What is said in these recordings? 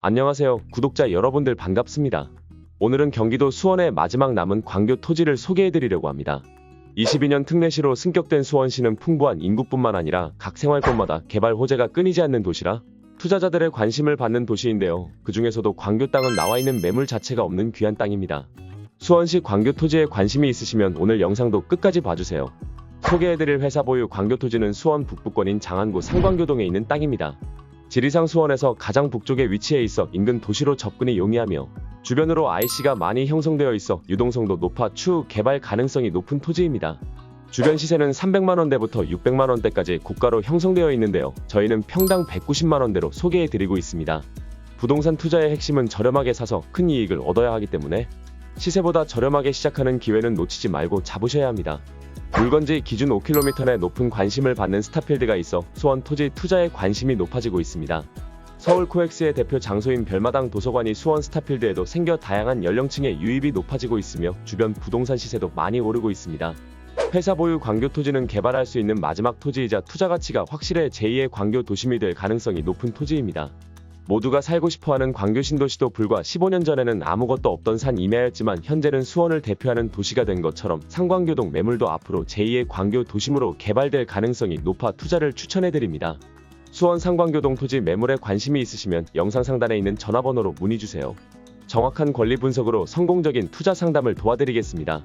안녕하세요. 구독자 여러분들 반갑습니다. 오늘은 경기도 수원의 마지막 남은 광교 토지를 소개해드리려고 합니다. 22년 특례시로 승격된 수원시는 풍부한 인구뿐만 아니라 각 생활권마다 개발 호재가 끊이지 않는 도시라 투자자들의 관심을 받는 도시인데요. 그 중에서도 광교 땅은 나와 있는 매물 자체가 없는 귀한 땅입니다. 수원시 광교 토지에 관심이 있으시면 오늘 영상도 끝까지 봐주세요. 소개해드릴 회사 보유 광교 토지는 수원 북부권인 장안구 상광교동에 있는 땅입니다. 지리상 수원에서 가장 북쪽에 위치해 있어 인근 도시로 접근이 용이하며 주변으로 IC가 많이 형성되어 있어 유동성도 높아 추후 개발 가능성이 높은 토지입니다. 주변 시세는 300만원대부터 600만원대까지 고가로 형성되어 있는데요. 저희는 평당 190만원대로 소개해드리고 있습니다. 부동산 투자의 핵심은 저렴하게 사서 큰 이익을 얻어야 하기 때문에 시세보다 저렴하게 시작하는 기회는 놓치지 말고 잡으셔야 합니다. 물건지 기준 5km 내 높은 관심을 받는 스타필드가 있어 수원 토지 투자에 관심이 높아지고 있습니다. 서울 코엑스의 대표 장소인 별마당 도서관이 수원 스타필드에도 생겨 다양한 연령층의 유입이 높아지고 있으며 주변 부동산 시세도 많이 오르고 있습니다. 회사 보유 광교 토지는 개발할 수 있는 마지막 토지이자 투자 가치가 확실해 제2의 광교 도심이 될 가능성이 높은 토지입니다. 모두가 살고 싶어하는 광교 신도시도 불과 15년 전에는 아무것도 없던 산 임야였지만 현재는 수원을 대표하는 도시가 된 것처럼 상광교동 매물도 앞으로 제2의 광교 도심으로 개발될 가능성이 높아 투자를 추천해드립니다. 수원 상광교동 토지 매물에 관심이 있으시면 영상 상단에 있는 전화번호로 문의주세요. 정확한 권리 분석으로 성공적인 투자 상담을 도와드리겠습니다.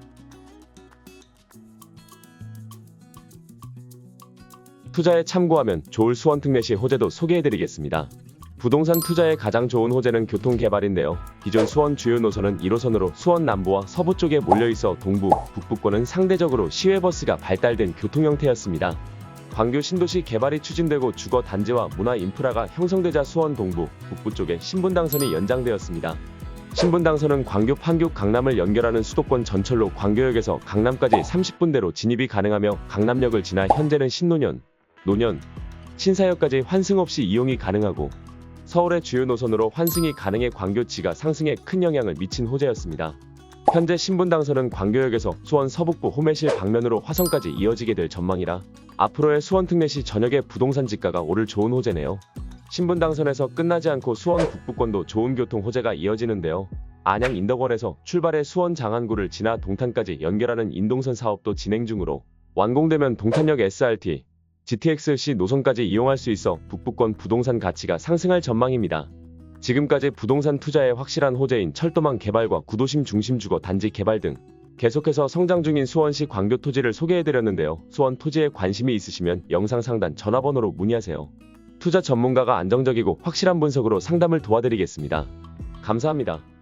투자에 참고하면 좋을 수원 특례시 호재도 소개해드리겠습니다. 부동산 투자에 가장 좋은 호재는 교통 개발인데요. 기존 수원 주요 노선은 1호선으로 수원 남부와 서부 쪽에 몰려 있어 동부, 북부권은 상대적으로 시외버스가 발달된 교통 형태였습니다. 광교 신도시 개발이 추진되고 주거 단지와 문화 인프라가 형성되자 수원 동부, 북부 쪽에 신분당선이 연장되었습니다. 신분당선은 광교 판교 강남을 연결하는 수도권 전철로 광교역에서 강남까지 30분대로 진입이 가능하며 강남역을 지나 현재는 신노년, 노년, 신사역까지 환승 없이 이용이 가능하고 서울의 주요 노선으로 환승이 가능해 광교치가 상승에 큰 영향을 미친 호재였습니다. 현재 신분당선은 광교역에서 수원 서북부 호매실 방면으로 화성까지 이어지게 될 전망이라 앞으로의 수원 특례시 전역의 부동산 지가가 오를 좋은 호재네요. 신분당선에서 끝나지 않고 수원 북부권도 좋은 교통 호재가 이어지는데요. 안양 인덕원에서 출발해 수원 장안구를 지나 동탄까지 연결하는 인동선 사업도 진행 중으로 완공되면 동탄역 SRT, GTX-C 노선까지 이용할 수 있어 북부권 부동산 가치가 상승할 전망입니다. 지금까지 부동산 투자에 확실한 호재인 철도망 개발과 구도심 중심 주거 단지 개발 등 계속해서 성장 중인 수원시 광교 토지를 소개해드렸는데요. 수원 토지에 관심이 있으시면 영상 상단 전화번호로 문의하세요. 투자 전문가가 안정적이고 확실한 분석으로 상담을 도와드리겠습니다. 감사합니다.